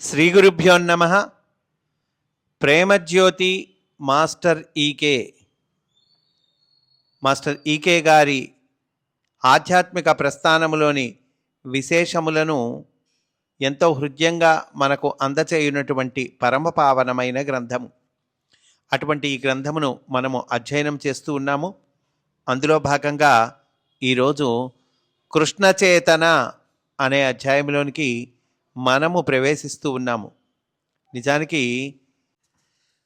శ్రీ గురుభ్యో నమ. Premajyothi master ఈకే. Master ఈకే గారి ఆధ్యాత్మిక ప్రస్థానములోని విశేషములను ఎంతో హృదయంగా మనకు అందచేయునటువంటి పరమపావనమైన గ్రంథము. అటువంటి ఈ గ్రంథమును మనము అధ్యయనం చేస్తూ ఉన్నాము. అందులో భాగంగా ఈరోజు కృష్ణచేతన అనే అధ్యాయంలోనికి మనము ప్రవేశిస్తూ ఉన్నాము. నిజానికి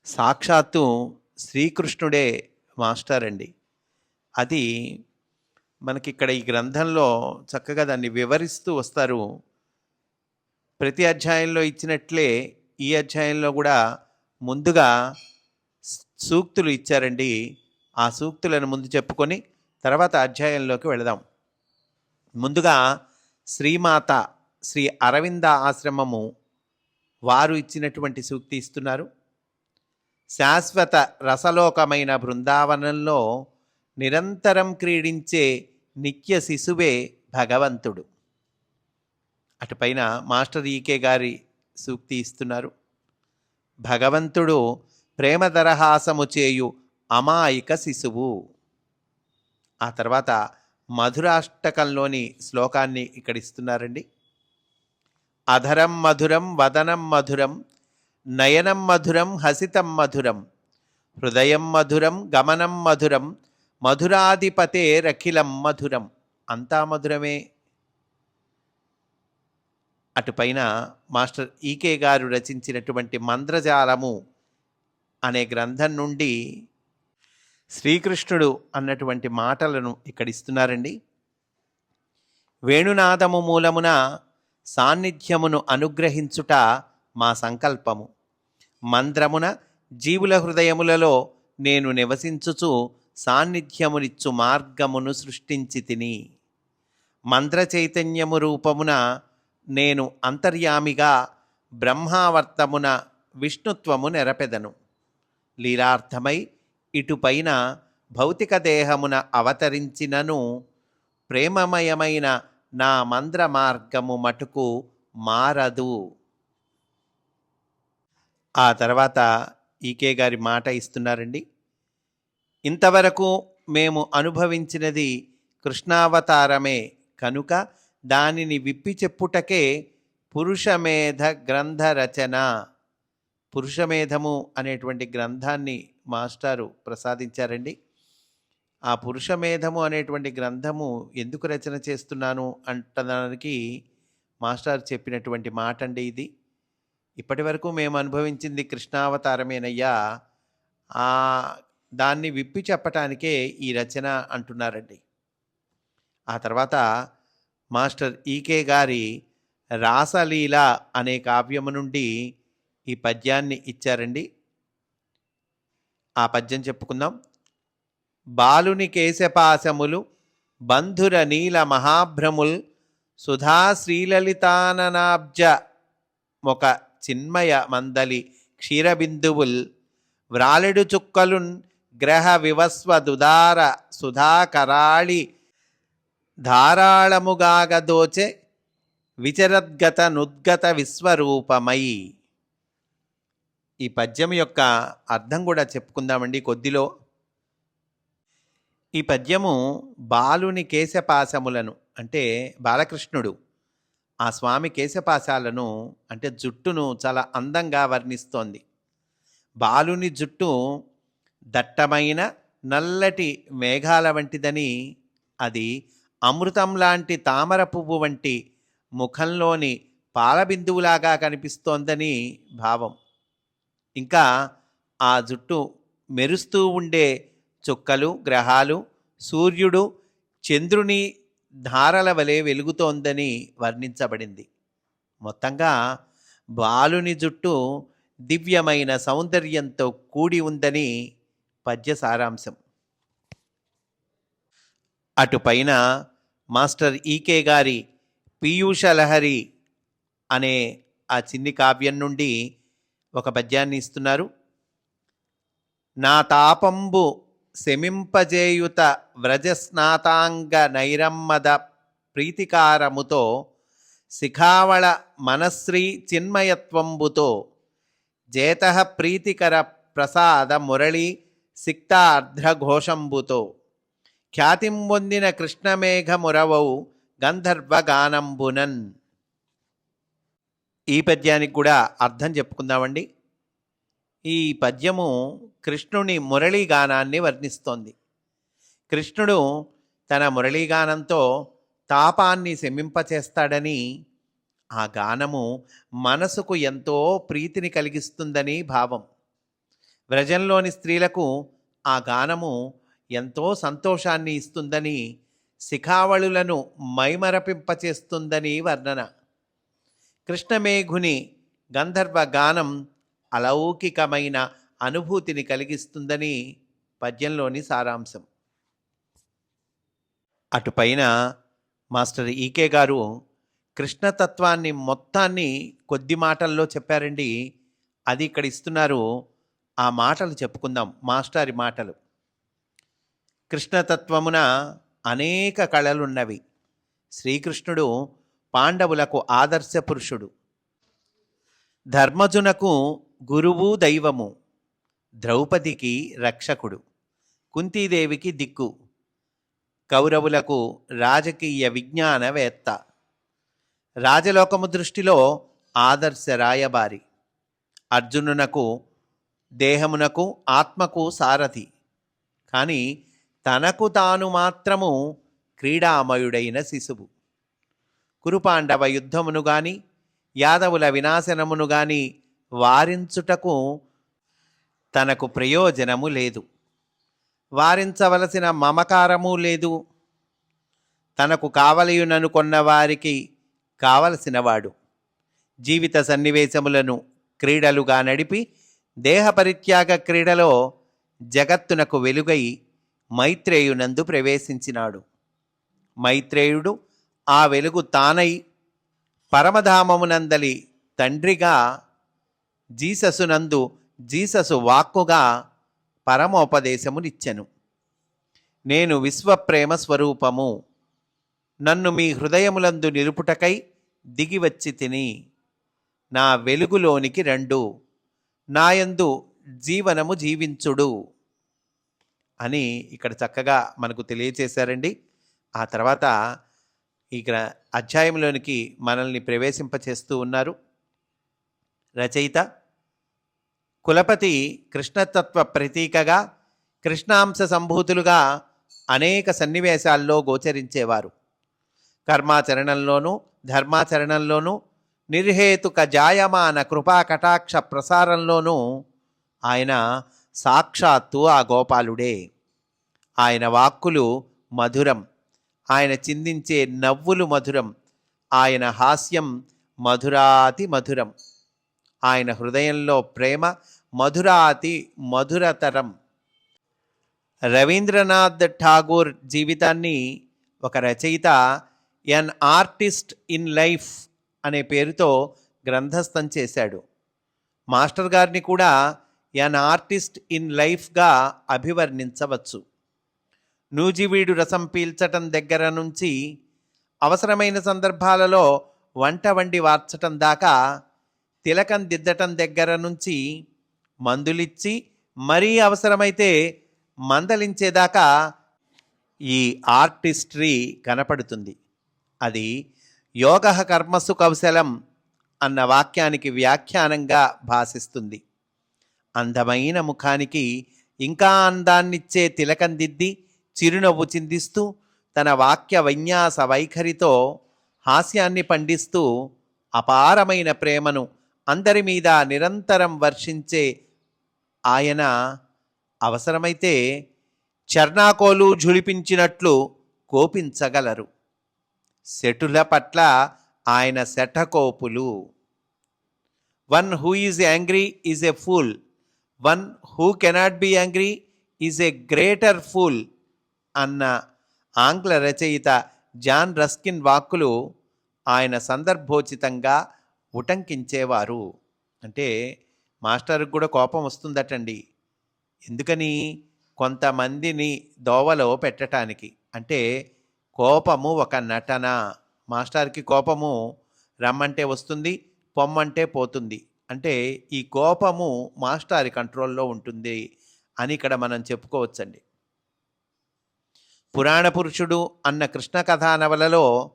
సాక్షాత్తు శ్రీకృష్ణుడే మాస్టర్ అండి. అది మనకి ఇక్కడ ఈ గ్రంథంలో చక్కగా దాన్ని వివరిస్తూ వస్తారు. ప్రతి అధ్యాయంలో ఇచ్చినట్లే ఈ అధ్యాయంలో కూడా ముందుగా సూక్తులు ఇచ్చారండి. ఆ సూక్తులను ముందు చెప్పుకొని తర్వాత అధ్యాయంలోకి వెళదాం. ముందుగా శ్రీమాత శ్రీ అరవింద ఆశ్రమము వారు ఇచ్చినటువంటి సూక్తి ఇస్తున్నారు. శాశ్వత రసలోకమైన బృందావనంలో నిరంతరం క్రీడించే నిత్య శిశువే భగవంతుడు. అటుపైన మాస్టర్ ఈకే గారి సూక్తి ఇస్తున్నారు. భగవంతుడు ప్రేమదరహాసము చేయు అమాయక శిశువు. ఆ తర్వాత మధురాష్టకంలోని శ్లోకాన్ని ఇక్కడ ఇస్తున్నారండి. అధరం మధురం వదనం మధురం నయనం మధురం హసితం మధురం హృదయం మధురం గమనం మధురం మధురాధిపతే రఖిలం మధురం. అంతా మధురమే. అటుపైన మాస్టర్ ఈకే గారు రచించినటువంటి మంద్రజాలము అనే గ్రంథం నుండి శ్రీకృష్ణుడు అన్నటువంటి మాటలను ఇక్కడ ఇస్తున్నారండి. వేణునాదము మూలమున సాన్నిధ్యమును అనుగ్రహించుట మా సంకల్పము. మంద్రమున జీవుల హృదయములలో నేను నివసించుచు సాన్నిధ్యమునిచ్చు మార్గమును సృష్టించి తిని. మంద్ర చైతన్యము రూపమున నేను అంతర్యామిగా బ్రహ్మావర్తమున విష్ణుత్వము నెరపెదను. లీలార్థమై ఇటుపైన భౌతిక దేహమున అవతరించినను ప్రేమమయమైన నా మంద్ర మార్గము మటుకు మారదు. ఆ తర్వాత ఈకే గారి మాట ఇస్తున్నారండి. ఇంతవరకు మేము అనుభవించినది కృష్ణావతారమే కనుక దానిని విప్పి చెప్పుటకే పురుషమేధ గ్రంథ రచన. పురుషమేధము అనేటువంటి గ్రంథాన్ని మాస్టారు ప్రసాదించారండి. ఆ పురుషమేధము అనేటువంటి గ్రంథము ఎందుకు రచన చేస్తున్నాను అంటడానికి మాస్టర్ చెప్పినటువంటి మాట అండి ఇది. ఇప్పటి వరకు మేము అనుభవించింది కృష్ణావతారమేనయ్యా. ఆ దాన్ని విప్పి చెప్పటానికే ఈ రచన అంటున్నారండి. ఆ తర్వాత మాస్టర్ ఈకే గారి రాసలీల అనే కావ్యము నుండి ఈ పద్యాన్ని ఇచ్చారండి. ఆ పద్యం చెప్పుకుందాం. బాలుని కేశపాశములు బంధుర నీల మహాభ్రముల్ సుధా శ్రీలలితాననాబ్జ ఒక చిన్మయ మందలి క్షీరబిందువుల్ వ్రాలెడు చుక్కలున్ గ్రహ వివస్వదుదార సుధాకరాళి ధారాళముగాగదోచె విచరద్గత నుద్గత విశ్వరూపమై. ఈ పద్యం యొక్క అర్థం కూడా చెప్పుకుందామండి కొద్దిలో. ఈ పద్యము బాలుని కేశపాశములను అంటే బాలకృష్ణుడు ఆ స్వామి కేశపాశాలను అంటే జుట్టును చాలా అందంగా వర్ణిస్తోంది. బాలుని జుట్టు దట్టమైన నల్లటి మేఘాల వంటిదని అది అమృతం లాంటి తామర పువ్వు వంటి ముఖంలోని పాలబిందువులాగా కనిపిస్తోందని భావం. ఇంకా ఆ జుట్టు మెరుస్తూ ఉండే చుక్కలు గ్రహాలు సూర్యుడు చంద్రుని ధారల వలె వెలుగుతోందని వర్ణించబడింది. మొత్తంగా బాలుని జుట్టు దివ్యమైన సౌందర్యంతో కూడి ఉందని పద్య సారాంశం. అటుపైన మాస్టర్ ఈకే గారి పీయూష లహరి అనే ఆ చిన్ని కావ్యం నుండి ఒక పద్యాన్ని ఇస్తున్నారు. నా తాపంబు శమింపజేయుత వ్రజస్నాతాంగ నైరమ్మద ప్రీతికారముతో శిఖావళ మనశ్రీ చిన్మయత్వంబుతో జేత ప్రీతికర ప్రసాద మురళి సిక్తార్ధ్రఘోషంబుతో. ఖ్యాతిం పొందిన కృష్ణమేఘమురవౌ గంధర్వగానంబునన్. ఈ పద్యానికి కూడా అర్థం చెప్పుకుందామండి. ఈ పద్యము కృష్ణుని మురళీగానాన్ని వర్ణిస్తోంది. కృష్ణుడు తన మురళీగానంతో తాపాన్ని శమింపచేస్తాడని ఆ గానము మనసుకు ఎంతో ప్రీతిని కలిగిస్తుందని భావం. వ్రజంలోని స్త్రీలకు ఆ గానము ఎంతో సంతోషాన్ని ఇస్తుందని శిఖావళులను మైమరపింపచేస్తుందని వర్ణన. కృష్ణమేఘుని గంధర్వ గానం అలౌకికమైన అనుభూతిని కలిగిస్తుందని పద్యంలోని సారాంశం. అటుపైన మాస్టర్ ఈకే గారు కృష్ణతత్వాన్ని మొత్తాన్ని కొద్ది మాటల్లో చెప్పారండి. అది ఇక్కడ ఇస్తున్నారు. ఆ మాటలు చెప్పుకుందాం. మాస్టారి మాటలు. కృష్ణతత్వమున అనేక కళలున్నవి. శ్రీకృష్ణుడు పాండవులకు ఆదర్శ పురుషుడు. ధర్మజునకు గురువు దైవము ద్రౌపదికి రక్షకుడు కుంతీదేవికి దిక్కు కౌరవులకు రాజకీయ విజ్ఞానవేత్త. రాజలోకము దృష్టిలో ఆదర్శ రాయబారి. అర్జునునకు దేహమునకు ఆత్మకు సారథి. కానీ తనకు తాను మాత్రము క్రీడామయుడైన శిశువు. కురుపాండవ యుద్ధమును గాని యాదవుల వినాశనమును గాని వారించుటకు తనకు ప్రయోజనము లేదు. వారించవలసిన మమకారము లేదు. తనకు కావలయుననుకున్న వారికి కావలసినవాడు. జీవిత సన్నివేశములను క్రీడలుగా నడిపి దేహపరిత్యాగ క్రీడలో జగత్తునకు వెలుగై మైత్రేయునందు ప్రవేశించినాడు. మైత్రేయుడు ఆ వెలుగు తానై పరమధామమునందలి తండ్రిగా జీససునందు జీససు వాక్కుగా పరమోపదేశమునిచ్చెను. నేను విశ్వప్రేమ స్వరూపము. నన్ను మీ హృదయములందు నిలుపుటకై దిగివచ్చి తిని నా వెలుగులోనికి రెండు. నాయందు జీవనము జీవించుడు అని ఇక్కడ చక్కగా మనకు తెలియచేశారండి. ఆ తర్వాత ఇక్కడ అధ్యాయంలోనికి మనల్ని ప్రవేశింపచేస్తూ ఉన్నారు. రచయిత కులపతి కృష్ణతత్వ ప్రతీకగా కృష్ణాంశ సంభూతులుగా అనేక సన్నివేశాల్లో గోచరించేవారు. కర్మాచరణంలోనూ ధర్మాచరణంలోనూ నిర్హేతుక జాయమాన కృపా కటాక్ష ప్రసారంలోనూ ఆయన సాక్షాత్తు ఆ గోపాలుడే. ఆయన వాక్కులు మధురం ఆయన చిందించే నవ్వులు మధురం ఆయన హాస్యం మధురాతి మధురం. ఆయన హృదయంలో ప్రేమ మధురాతి మధురతరం. రవీంద్రనాథ్ ఠాగూర్ జీవితాన్ని ఒక రచయిత ఎన్ ఆర్టిస్ట్ ఇన్ లైఫ్ అనే పేరుతో గ్రంథస్థం చేశాడు. మాస్టర్ గారిని కూడా ఎన్ ఆర్టిస్ట్ ఇన్ లైఫ్గా అభివర్ణించవచ్చు. నూజివీడు రసం పీల్చటం దగ్గర నుంచి అవసరమైన సందర్భాలలో వంట వండి వార్చటం దాకా తిలకం దిద్దటం దగ్గర నుంచి మందులిచ్చి మరీ అవసరమైతే మందలించేదాకా ఈ ఆర్టిస్ట్రీ కనపడుతుంది. అది యోగ కర్మసు కౌశలం అన్న వాక్యానికి వ్యాఖ్యానంగా భాసిస్తుంది అందమైన ముఖానికి ఇంకా అందాన్నిచ్చే తిలకం దిద్ది చిరునవ్వు చిందిస్తూ తన వాక్య విన్యాస వైఖరితో హాస్యాన్ని పండిస్తూ అపారమైన ప్రేమను అందరి మీద నిరంతరం వర్షించే ఆయన అవసరమైతే చర్నాకోలు ఝుళిపించినట్లు కోపించగలరు. శటుల పట్ల ఆయన శఠకోపులు one who is angry is a fool. One who cannot be angry is a greater fool అన్న ఆంగ్ల రచయిత జాన్ రస్కిన్ వాక్కులు ఆయన సందర్భోచితంగా ఉటంకించేవారు. అంటే మాస్టర్కి కూడా కోపం వస్తుందటండి. ఎందుకని? కొంతమందిని దోవలో పెట్టటానికి. అంటే కోపము ఒక నటన. మాస్టర్కి కోపము రమ్మంటే వస్తుంది పొమ్మంటే పోతుంది. అంటే ఈ కోపము మాస్టారి కంట్రోల్లో ఉంటుంది అని ఇక్కడ మనం చెప్పుకోవచ్చండి. పురాణ పురుషుడు అన్న కృష్ణ కథా నవలలో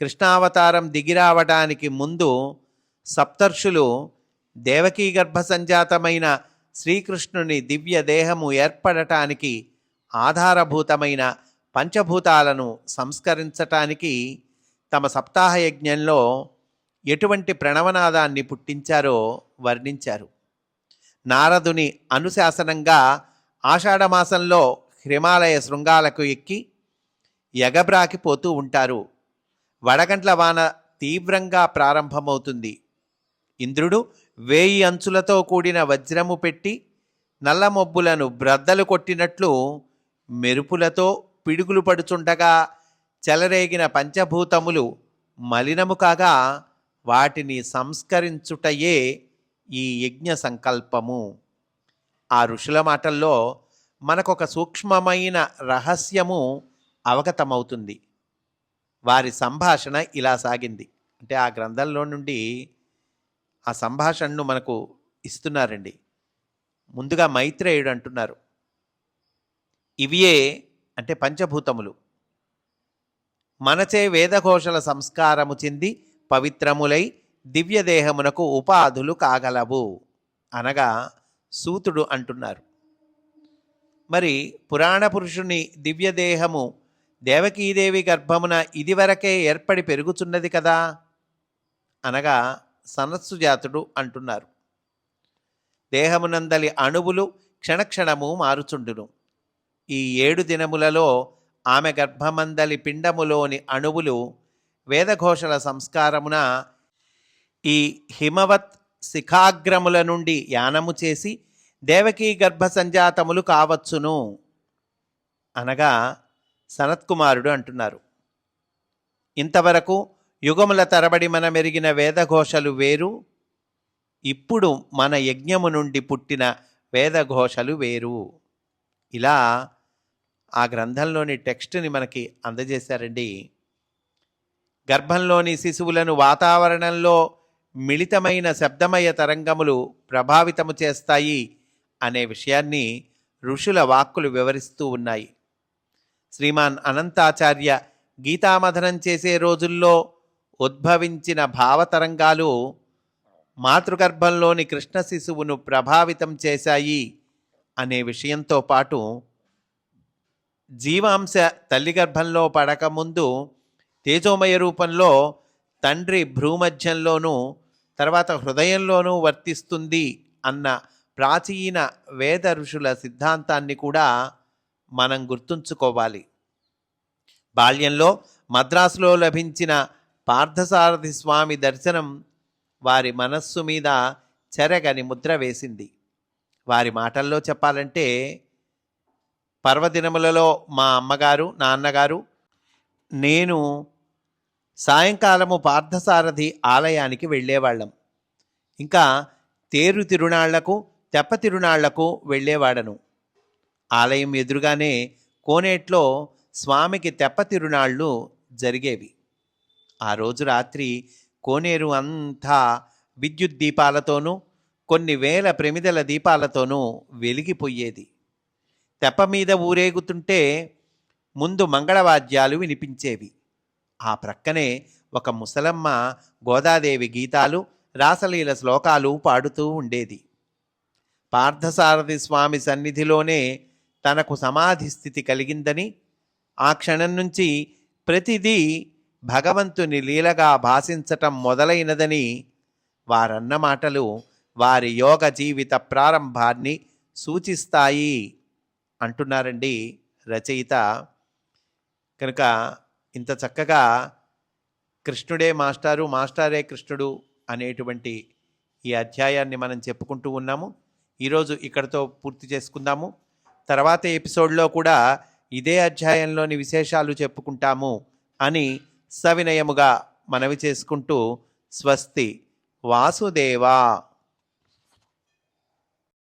కృష్ణావతారం దిగిరావడానికి ముందు సప్తర్షులు దేవకీ గర్భ సంజాతమైన శ్రీకృష్ణుని దివ్య దేహము ఏర్పడటానికి ఆధారభూతమైన పంచభూతాలను సంస్కరించటానికి తమ సప్తాహ యజ్ఞంలో ఎటువంటి ప్రణవనాదాన్ని పుట్టించారో వర్ణించారు. నారదుని అనుశాసనంగా ఆషాఢమాసంలో హిమాలయ శృంగాలకు ఎక్కి ఎగబ్రాకిపోతూ ఉంటారు. వడగంట్ల వాన తీవ్రంగా ప్రారంభమవుతుంది. ఇంద్రుడు వేయి అంచులతో కూడిన వజ్రము పెట్టి నల్ల మబ్బులను బ్రద్దలు కొట్టినట్లు మెరుపులతో పిడుగులు పడుచుండగా చెలరేగిన పంచభూతములు మలినము కాగా వాటిని సంస్కరించుటయే ఈ యజ్ఞ సంకల్పము. ఆ ఋషుల మాటల్లో మనకొక సూక్ష్మమైన రహస్యము అవగతమవుతుంది. వారి సంభాషణ ఇలా సాగింది. అంటే ఆ గ్రంథంలో నుండి ఆ సంభాషణను మనకు ఇస్తున్నారండి. ముందుగా మైత్రేయుడు అంటున్నారు. ఇవియే అంటే పంచభూతములు. మనచే వేదఘోషల సంస్కారము చెంది పవిత్రములై దివ్యదేహమునకు ఉపాధులు కాగలవు అనగా సూతుడు అంటున్నారు. మరి పురాణ పురుషుని దివ్యదేహము దేవకీదేవి గర్భమున ఇదివరకే ఏర్పడి పెరుగుచున్నది కదా అనగా సనస్సు జాతుడు అంటున్నారు. దేహమునందలి అణువులు క్షణక్షణము మారుచుండును. ఈ ఏడు దినములలో ఆమె గర్భమందలి పిండములోని అణువులు వేదఘోషల సంస్కారమున ఈ హిమవత్ శిఖాగ్రముల నుండి యానము చేసి దేవకీ గర్భ సంజాతములు కావచ్చును. అనగా సనత్కుమారుడు అంటున్నారు. ఇంతవరకు యుగముల తరబడి మనమెరిగిన వేదఘోషలు వేరు. ఇప్పుడు మన యజ్ఞము నుండి పుట్టిన వేదఘోషలు వేరు. ఇలా ఆ గ్రంథంలోని టెక్స్ట్ని మనకి అందజేశారండి. గర్భంలోని శిశువులను వాతావరణంలో మిళితమైన శబ్దమయ తరంగములు ప్రభావితము చేస్తాయి అనే విషయాన్ని ఋషుల వాక్కులు వివరిస్తూ ఉన్నాయి. శ్రీమాన్ అనంతాచార్య గీతామథనం చేసే రోజుల్లో ఉద్భవించిన భావతరంగాలు మాతృగర్భంలోని కృష్ణ శిశువును ప్రభావితం చేశాయి అనే విషయంతో పాటు జీవాంశ తల్లి గర్భంలో పడకముందు తేజోమయ రూపంలో తండ్రి భ్రూమధ్యంలోనూ తర్వాత హృదయంలోనూ వర్తిస్తుంది అన్న ప్రాచీన వేద ఋషుల సిద్ధాంతాన్ని కూడా మనం గుర్తుంచుకోవాలి. బాల్యంలో మద్రాసులో లభించిన పార్థసారథి స్వామి దర్శనం వారి మనస్సు మీద చెరగని ముద్ర వేసింది. వారి మాటల్లో చెప్పాలంటే పర్వదినములలో మా అమ్మగారు నాన్నగారు నేను సాయంకాలము పార్థసారథి ఆలయానికి వెళ్ళేవాళ్ళం. ఇంకా తేరు తిరునాళ్ళకు తెప్ప తిరునాళ్ళకు వెళ్ళేవాడను. ఆలయం ఎదురుగానే కోనేట్లో స్వామికి తెప్ప తిరునాళ్ళు జరిగేవి. ఆ రోజు రాత్రి కోనేరు అంతా విద్యుత్ దీపాలతోనూ కొన్ని వేల ప్రమిదల దీపాలతోనూ వెలిగిపోయేది. తెప్ప మీద ఊరేగుతుంటే ముందు మంగళవాద్యాలు వినిపించేవి. ఆ ప్రక్కనే ఒక ముసలమ్మ గోదాదేవి గీతాలు రాసలీల శ్లోకాలు పాడుతూ ఉండేది. పార్థసారథి స్వామి సన్నిధిలోనే తనకు సమాధి స్థితి కలిగిందని ఆ క్షణం నుంచి ప్రతిదీ భగవంతుని లీలగా భాషించటం మొదలైనదని వారన్న మాటలు వారి యోగ జీవిత ప్రారంభాన్ని సూచిస్తాయి అంటున్నారండి రచయిత. కనుక ఇంత చక్కగా కృష్ణుడే మాస్టారు మాస్టారే కృష్ణుడు అనేటువంటి ఈ అధ్యాయాన్ని మనం చెప్పుకుంటూ ఉన్నాము. ఈరోజు ఇక్కడతో పూర్తి చేసుకుందాము. తర్వాత ఎపిసోడ్లో కూడా ఇదే అధ్యాయంలోని విశేషాలు చెప్పుకుంటాము అని సవినయముగా మనవి చేసుకుంటూ స్వస్తి వాసుదేవా.